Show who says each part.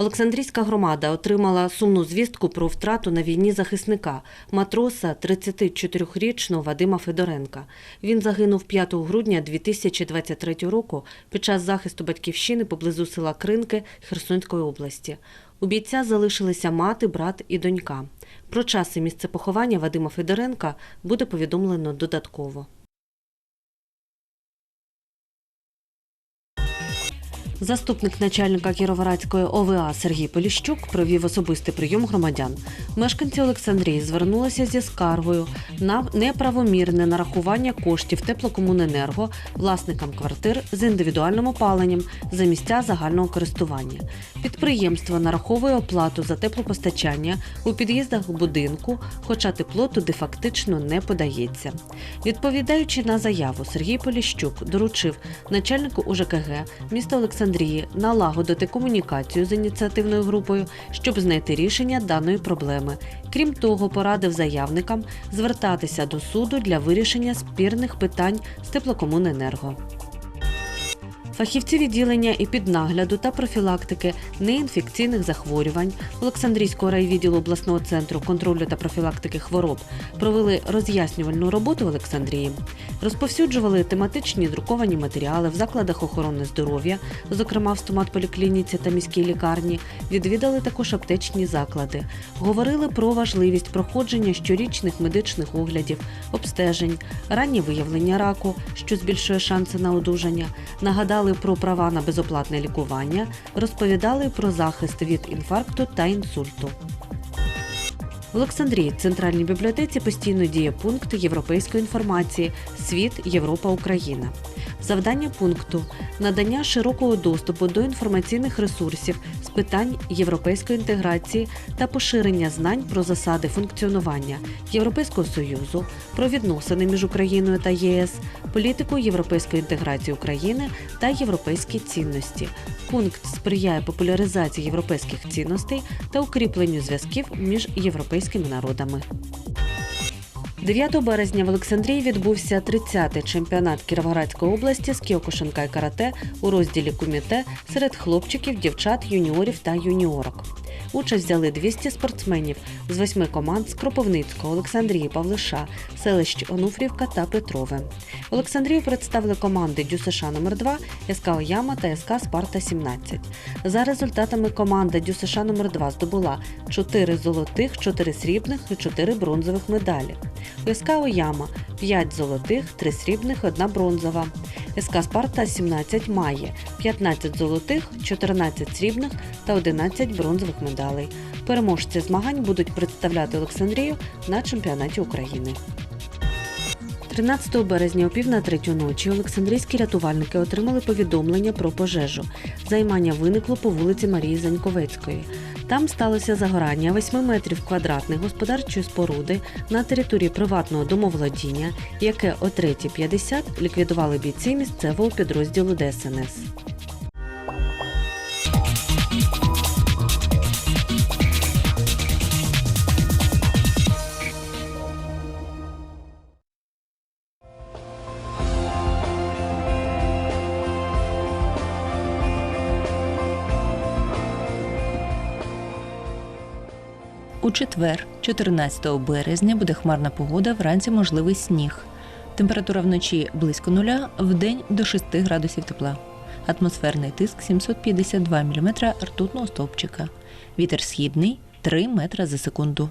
Speaker 1: Олександрійська громада отримала сумну звістку про втрату на війні захисника, матроса 34-річного Вадима Федоренка. Він загинув 5 грудня 2023 року під час захисту батьківщини поблизу села Кринки Херсонської області. У бійця залишилися мати, брат і донька. Про час і місце поховання Вадима Федоренка буде повідомлено додатково. Заступник начальника Кіровоградської ОВА Сергій Поліщук провів особистий прийом громадян. Мешканці Олександрії звернулися зі скаргою на неправомірне нарахування коштів теплокомуненерго власникам квартир з індивідуальним опаленням за місця загального користування. Підприємство нараховує оплату за теплопостачання у під'їздах будинку, хоча тепло туди фактично не подається. Відповідаючи на заяву, Сергій Поліщук доручив начальнику УЖКГ міста Олександрії налагодити комунікацію з ініціативною групою, щоб знайти рішення даної проблеми. Крім того, порадив заявникам звертатися до суду для вирішення спірних питань з теплокомуненерго. Фахівці відділення епіднагляду та профілактики неінфекційних захворювань Олександрійського райвідділу обласного центру контролю та профілактики хвороб провели роз'яснювальну роботу в Олександрії, розповсюджували тематичні друковані матеріали в закладах охорони здоров'я, зокрема в стоматполіклініці та міській лікарні, відвідали також аптечні заклади, говорили про важливість проходження щорічних медичних оглядів, обстежень, раннє виявлення раку, що збільшує шанси на одужання, нагадали про права на безоплатне лікування, розповідали про захист від інфаркту та інсульту. В Олександрії центральній бібліотеці постійно діє пункт європейської інформації Світ Європа Україна. Завдання пункту надання широкого доступу до інформаційних ресурсів з питань європейської інтеграції та поширення знань про засади функціонування Європейського союзу, про відносини між Україною та ЄС, політику європейської інтеграції України та європейські цінності. Пункт сприяє популяризації європейських цінностей та укріпленню зв'язків між європейськими народами. 9 березня в Олександрії відбувся 30-й чемпіонат Кіровоградської області з кіокушинка і карате у розділі куміте серед хлопчиків, дівчат, юніорів та юніорок. Участь взяли 200 спортсменів з восьми команд з Кропивницького, Олександрії, Павлиша, селищ Онуфрівка та Петрове. Олександрію представили команди ДЮСШ номер 2 СК Ояма та СК Спарта 17. За результатами команда ДЮСШ номер 2 здобула 4 золотих, 4 срібних і 4 бронзових медалі. У СК Ояма 5 золотих, 3 срібних, 1 бронзова. СК Спарта 17 має 15 золотих, 14 срібних та 11 бронзових медалей. Переможці змагань будуть представляти Олександрію на чемпіонаті України. 13 березня о пів на третю ночі Олександрійські рятувальники отримали повідомлення про пожежу. Займання виникло по вулиці Марії Заньковецької. Там сталося загорання 8 метрів квадратних господарчої споруди на території приватного домовладіння, яке о 3.50 ліквідували бійці місцевого підрозділу ДСНС.
Speaker 2: У четвер, 14 березня, буде хмарна погода, вранці можливий сніг. Температура вночі близько нуля, вдень до 6 градусів тепла. Атмосферний тиск 752 мм ртутного стовпчика. Вітер східний 3 метра за секунду.